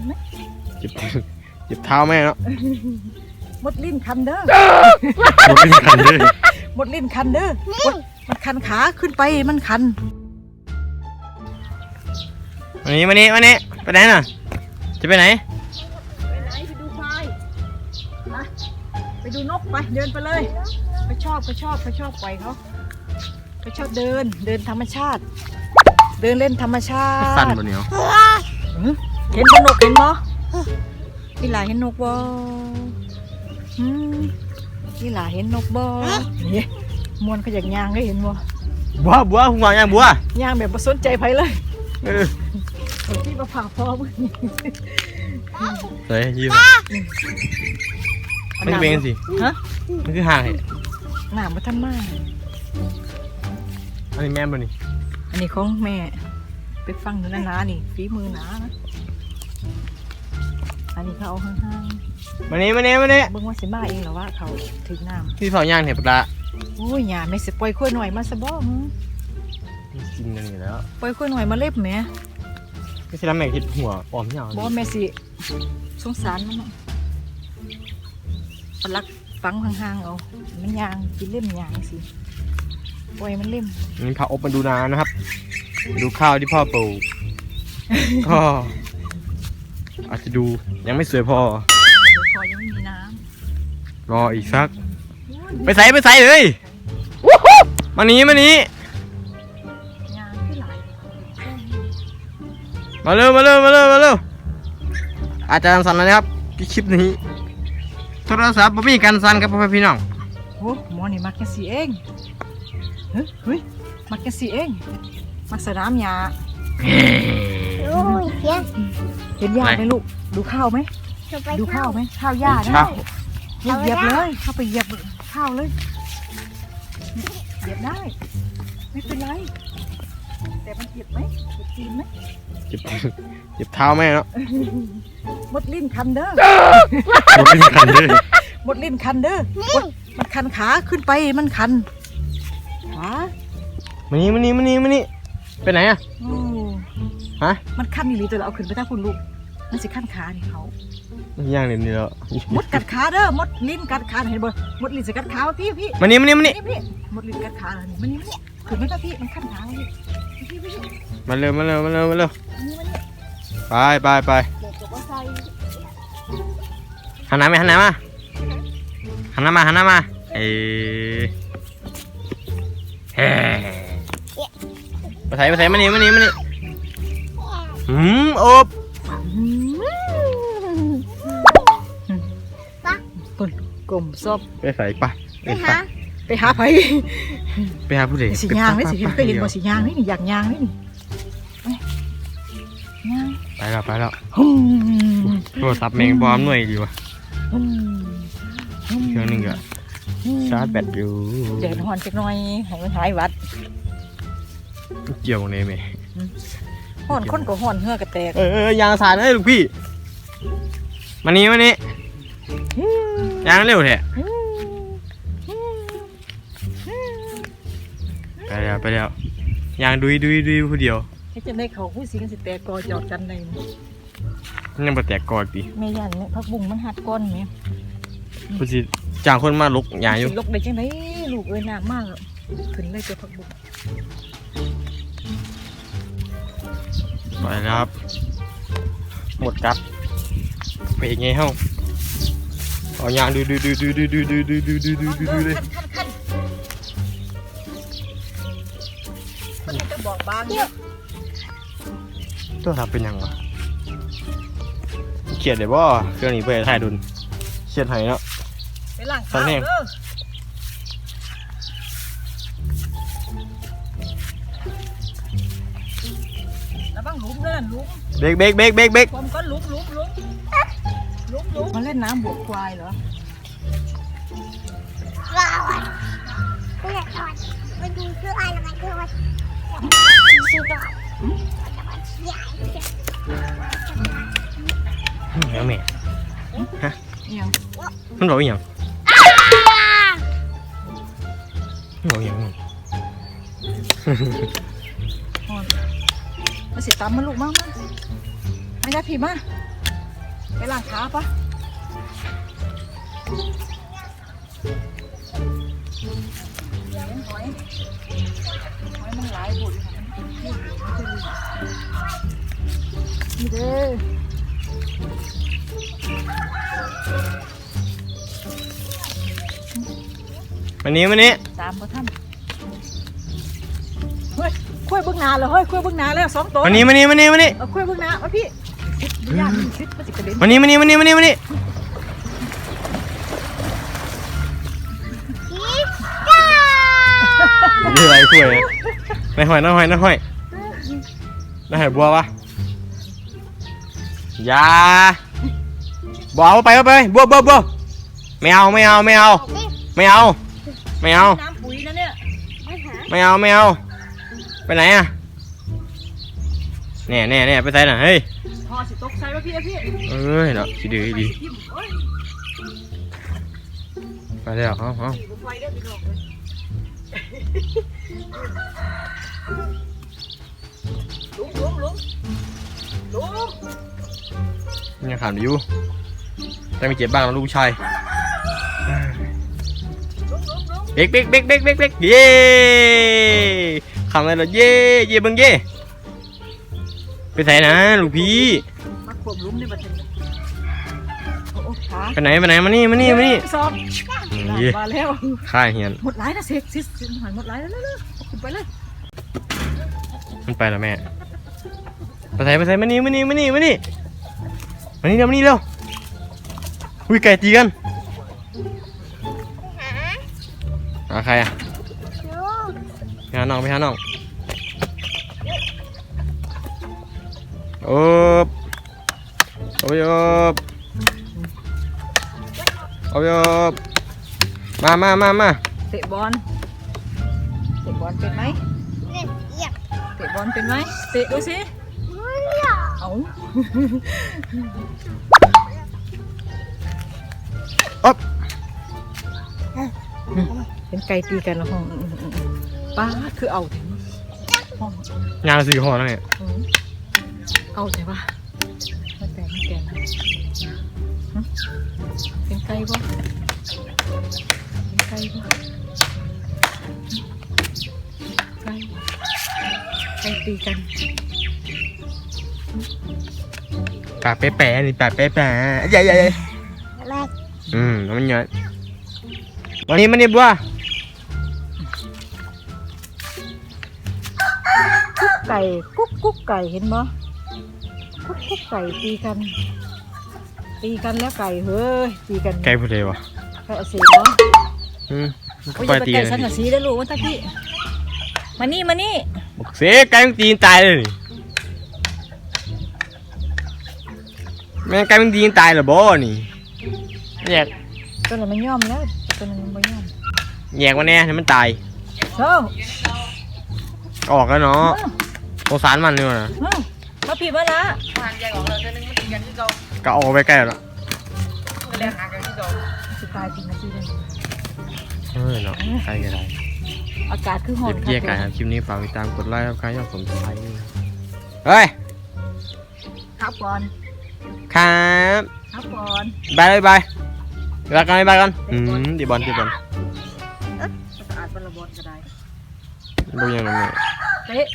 นไหมเจ็บเจ็บเท้าแม่เนาะหมดลิ้นคันเด้อมันไม่คันเลยหมดลิ้นคันเด้อโอ๊ยมันคันขาขึ้นไปมันคันวันนี้วันนี้วันนี้ไปไหนน่ะ จะไปไหน ไปไหนไปดูควายนะไปดูนกไปเดินไปเลยไปชอบไปชอบไปชอบปล่อยเขาไปชอบเดินเดินธรรมชาติ เดินเล่นธรรมชาติ สั่นบนเหนียว อื้อ เห็นบนนกเห็นบ่พี่หลาเห็นนกบ่อืมพี่หลาเห็นนกบ่นี่มวนเขาอยากย่างได้เห็นบ่บัวบัวหัวยังบัวย่างแบบบ่สนใจไผเลยเออเอาที่มาผ่าพ่อมึงเฮ้ยยืมมันเป็นสิฮะมันคือห่างเหรหน้ามาทันมาอันนี้แม่นบ่นี่อันนี้ของแม่ไปฟังดูนะนานี่ฝีมือหนานะ อันนี้เขาเอาห่างวันนี้วันนี้วันนี้ๆเบิ่งว่าสิมาเองเหรอว่าเขาถึงน้ที่เผาย่างเห็ดปลาำโอ้ยหยาไม่สิปล่อยข้อยหน่อยมาซะบ่หึกินกันอยู่แล้วปล่อยข้อยหน่อยมาเล็บแหมก็ใช่แล้วแม่คิดหัวอ่อมยาวบ่แม่สิสงสารมันเนาะปลักฟังห่างๆเอามันยางกินเล่มยางสิปล่อยมันเล่มนี่พาอบมาดูนานะครับมาดูข้าวที่พ่อปลูก ก็ อาจจะดูยังไม่สวยพอเดี๋ยวพอยังไม่มีน้รออีกสักำไปใส่ไปใส่เลยมานี้มานี้ยางที่หลายมาเร็วมาเร็วมาเร็วมาเร็วอาจารย์สันนะครับคลิปนี้โทรศัพท์บ่มีการสั่นครับพ่อแม่พี่น้องโอ้หมอนี่มักแค่สีเองเฮ้ยเฮ้ยมักแค่สีเอง มักสนามหญ้า โอ้ยเพี้ยนเห็นหญ้าไหมลูก ดูข้าวไหม จะไปดูข้าวไหมข้าวหญ้านะเช้าเหยียบเลย เข้าไปเหยียบข้าวเลย เหยียบได้ ไม่เป็นไร แต่มันเจ็บไหมเจ็บตีนไหมเจ็บเจ็บเท้าแม่เนาะหมดลิ้นคันเด้อบ่มีคันเลยหมดลิ้นคันเด้อโอ๊ยมันคันขาขึ้นไปมันคัน ขามานี้มานี้มานี้มานี้ไปไหนอะโอ้ ฮะ มันคันอีหลีตัวเราเอาขึ้นไปถ้าคุณลูก มันสิคันขานี่เขาย่างเดี๋ยวนี้แล้วมดกัดขาเด้อมดลิ้นกัดขาเห็นบ่มดลิ้นสิกัดขาพี่พี่มานี้มานี้มานี้นี่พี่มดลิ้นกัดขาเลยมันนี่มันนี่ขึ้นไม่ได้พี่มันคันขาพี่พี่พี่พี่มาเร็วมาเร็วมาเร็วมาเร็วนี่มันนี่ไปไปไปเดี๋ยวจะว่าใส่หันหน้ามาหันหน้ามาหันหน้ามาหันหน้ามาเอ้ยเฮ้ไปใส่ไปใส่มานี่มานี่มานี่ หืมอบปุ่นกลมซอบไปใส่ไปไปหาไปหาไผไปหาผู้ใดสียางนี่สิเห็นเคยเห็นบ่สียางนี่นี่อยากยางนี่นี่ไปยางไปแล้วไปแล้วฮึ่มโทรศัพท์แมงบอมหน่วยดีวะฮึ่มฮึ่มเครื่องหนึงก็ชาร์จแบตอยู่เดี๋ยวหอนจักหน่อยให้มันหายหวัดเกี่ยวในไหม หอนคนก็หอนเหือกระแตก เออเออยางสาดเลยลูกพี่มานี่มานี่ยางเร็วแท้ไปแล้วไปแล้วยางดุยดุยดุยผู้เดียวให้จะได้เขาผู้สิงสิแตกกอจอดกันได้มันยังบ่แตกกอดดิแม่ยันเนี่ยพักบุ้งมันหัดก้อนแม่ผู้สิจ้างคนมาลุกยางอยู่สิลกได้จังไดลูกเอ้ยน้ำมากขึ้นเลยตัวพักบุ้ง ไปแล้วครับ หมดกัดไปอีกไงเฮ้าเอายางดูดูดูดูดูดูดูดูดูดูดูดูดูเลยขั้นขั้นขั้นคนจะบอกบางเนี่ยตัวทับเป็นยังวะเขียดเลยบ่เครื่องนี้เพื่อถ่ายดุนเขียดให้เนาะไปล้างตอนเท้านี้เด้อ ระวังหลุมเด้อหลุมเบรกเบรกเบรกเบรกเบรกผมก็หลุมหลุมหลุมหลุมหลุมมาเล่นน้ำบวกควายเหรอว้าวกูอยากถอดมาดูคืออะไรมันคือว่าชื่อก่อนใหญ่เดี๋ยวแม่ยังมันบอกอหย่างมันบอกอหย่าง หอนมาสิตามมาลูกมามามาญาติพี่มาไปล้างขาปะเลี้ยงหอยหอยมันหลายบุญค่ะมันขึ้นมันขึ้นนี่เด้อวันนี้วันนี้ตามมาท่านเฮ้ย คุยเบื้องหน้าเลยเฮ้ยคุยเบื้องหน้าแล้วสองตัววันนี้วันนี้วันนี้วันนี้เอาคุยเบื้องหน้ามาพี่ดูยากมันชิดมันจะกระเด็นวันนี้วันนี้วันนี้วันนี้วันนี้พี่ก้านี่ไรถ้วยนายหอยนายหอยนายหอยนายหอยบัวปะอย่าบัวเอาไปเอาไปบัวบัวบัวไม่เอาไม่เอาไม่เอานี่ไม่เอาไม่เอา น้ำปุ๋ยนะเนี่ยไม่หาไม่เอาไม่เอา ไปไหนอะแน่แน่แน่ไปไหนน่ะเฮ้ยพอสิตกใส่มาพี่นะพี่เอ้ยเนาะคิดดีดีทิ่มเอ้ยไปแล้วเอาเอาขี่บนไฟได้อพี่น้องเลยลุงลุงลุงลุงยังขำอยู่แต่ไม่เจ็บบ้างนะลูกชายลุงลุงลุงเบ๊กเบ๊กเบ๊กเบ๊กเบ๊กเบ๊กเย้ ขำอะไรเหรอเย้เย้เบังเย้ไปไหนนะลูกพี่มาขวบลุงในบัดนี้โอ้โหขาไปไหนไปไหนมานี่มานี่มานี่สองเย้มาแล้วข้าเหียนหมดหลายนะเสกซิสหอยหมดหลายแล้วเร็วๆขึ้นไปเลยมันไปแล้วแม่ไปไหนไปไหนมานี่มานี่มานี่มานี่มานี่เร็วมานี่เร็วอุ้ยไก่ตีกันหาหาใครอะดูไป หาน้องไปหาน้องโอ๊บโอ๊บโอ๊บโอ๊บโอ๊บมามามามาเตะบอลเตะบอลเป็นไหมเล่นเหยียบเตะบอลเป็นไหมเตะดูสิไม่หรอกเอาอ๊อบเป็นไก่ตีกันแล้วห้องอืมอืมอืม ป้าดคือเอาถึงห้องงานสี่ห่อแล้วเนี่ยอืมเอาใช่ปะมาแต่มาแต่มาฮะเป็นไก่บ่เป็นไก่บ่ไก่ไก่ตีกันปากแปะๆนี่ปากแปะๆใหญ่ใหญ่ใหญ่อะไรอืมแล้วมันเยอะวันนี้มันนี่บัวกุ๊ ไก่กุ๊กกุ๊กไก่เห็นบ่กุ๊กกุ๊กไก่ตีกัน ตีกันแล้วไก่เฮ้ยตีกันไก่ผู้ใดวะไก่เอาเสียเนาะอืมโอ้ยอไปย่าไปตีไก่กันสังกะสีได้อลูกว่าตาพี่มานี่มานี่บอกเสียไก่มันตีนตายเลยนี่แม่งไก่มันตีนตายเหรอบ่นี่แยกตัวนั้นมันย่อมแล้วตัวนั้นมันไม่ย่อมแยกมาแน่ให้มันตายเฮ้าออกแล้วเนาะเฮ้า สงสารมันนี่นะเฮ้ามาพี่มาละก็ออกไปใกล้แล้วสิตายจริงนะพี่เลยเออเนาะใครก็ได้อากาศคือหอเก็นบเกียร์กันครับคลิปนี้ฝากติดตามกดไลค์ครับใครชอบผมไลค์เฮ้ย ครับก่อนครับครับก่อน บายบายบายบายกันบายกันอืมดีบอลดีบอลสะอาดบอลบอลก็ได้ดูยังไงเตะ